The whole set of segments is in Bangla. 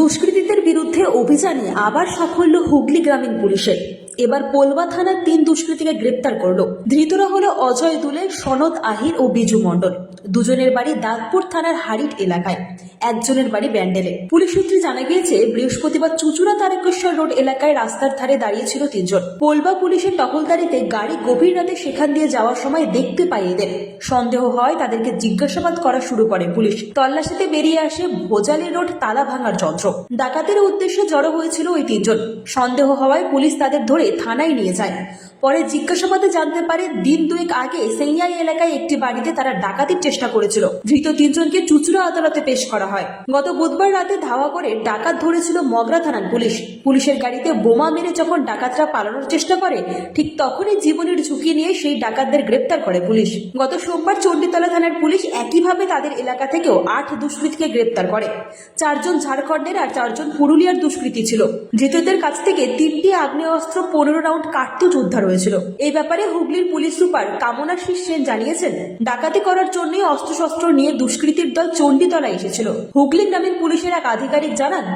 দুষ্কৃতীদের বিরুদ্ধে অভিযানে আবার সাফল্য হুগলি গ্রামীণ পুলিশের। এবার পোলবা থানার তিন দুষ্কৃতীকে গ্রেপ্তার করল। ধৃতরা হলো অজয় দুলে, সনদ আহির ও বিজু মণ্ডল। দুজনের বাড়ি দাঁতপুর থানার হারিট এলাকায়। একজনের বাড়ি ব্যান্ডেলে। পুলিশ সূত্রে জানা গিয়েছে, বৃহস্পতিবার চুচুড়া তারকেশ্বর রোড এলাকায় রাস্তার ধারে দাঁড়িয়েছিল তিনজন। পোলবা পুলিশের টহলদারিতে গাড়ি গভীর রাতে সেখান দিয়ে যাওয়ার সময় দেখতে পায় এদের। সন্দেহ হয় তাদেরকে জিজ্ঞাসাবাদ করা শুরু করে পুলিশ। তল্লাশিতে বেরিয়ে আসে ভোজালি রোড তালা ভাঙার যন্ত্র। ডাকাতের উদ্দেশ্যে জড়ো হয়েছিল ওই তিনজন। সন্দেহ হওয়ায় পুলিশ তাদের ধরে থানায় নিয়ে যায়। পরে জিজ্ঞাসাবাদে জানতে পারে দিন দুয়েক আগে সেইয়াই এলাকায় একটি বাড়িতে তারা ডাকাতির চেষ্টা করেছিল। ধৃত তিনজনকে চুচুড়া আদালতে পেশ করা হয়। গত বুধবার রাতে ধাওয়া করে ডাকাত ধরেছিল মগরা থানার পুলিশ। পুলিশের গাড়িতে বোমা মেরে যখন ডাকাতরা পালানোর চেষ্টা করে, ঠিক তখনই জীবনের ঝুঁকি নিয়ে সেই ডাকাতদের গ্রেপ্তার করে পুলিশ। গত সোমবার চণ্ডীতলা থানার পুলিশ একইভাবে তাদের এলাকা থেকেও আট দুষ্কৃতীকে গ্রেপ্তার করে। চারজন ঝাড়খণ্ডের আর চারজন পুরুলিয়ার দুষ্কৃতী ছিল। ধৃতদের কাছ থেকে তিনটি আগ্নেয়াস্ত্র পনেরো রাউন্ড কার্তুজ উদ্ধার হয়েছিল এই ব্যাপারে হুগলির পুলিশ সুপার কামনাশীষ সেন জানিয়েছেন, ডাকাতি করার জন্যই অস্ত্রশস্ত্র নিয়ে দুষ্কৃতীর দল চণ্ডীতলা এসেছিল। হুগলি গ্রামীণ পুলিশের এক আধিকারিক জানান,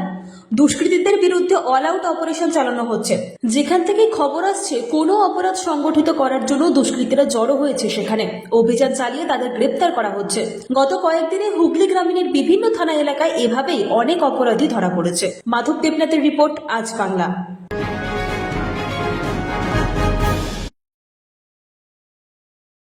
দুষ্কৃতীদের বিরুদ্ধে অল আউট অপারেশন চালানো হচ্ছে। যেখান থেকে খবর আসছে, কোনো অপরাধ সংগঠিত করার জন্য দুষ্কৃতীরা জড়ো হয়েছে সেখানে। অভিযান চালিয়ে তাদের গ্রেপ্তার করা হচ্ছে। গত কয়েকদিনে হুগলি গ্রামীণের বিভিন্ন থানা এলাকায় এভাবেই অনেক অপরাধী ধরা পড়েছে। মাধব দেবনাথের রিপোর্ট, আজ বাংলা।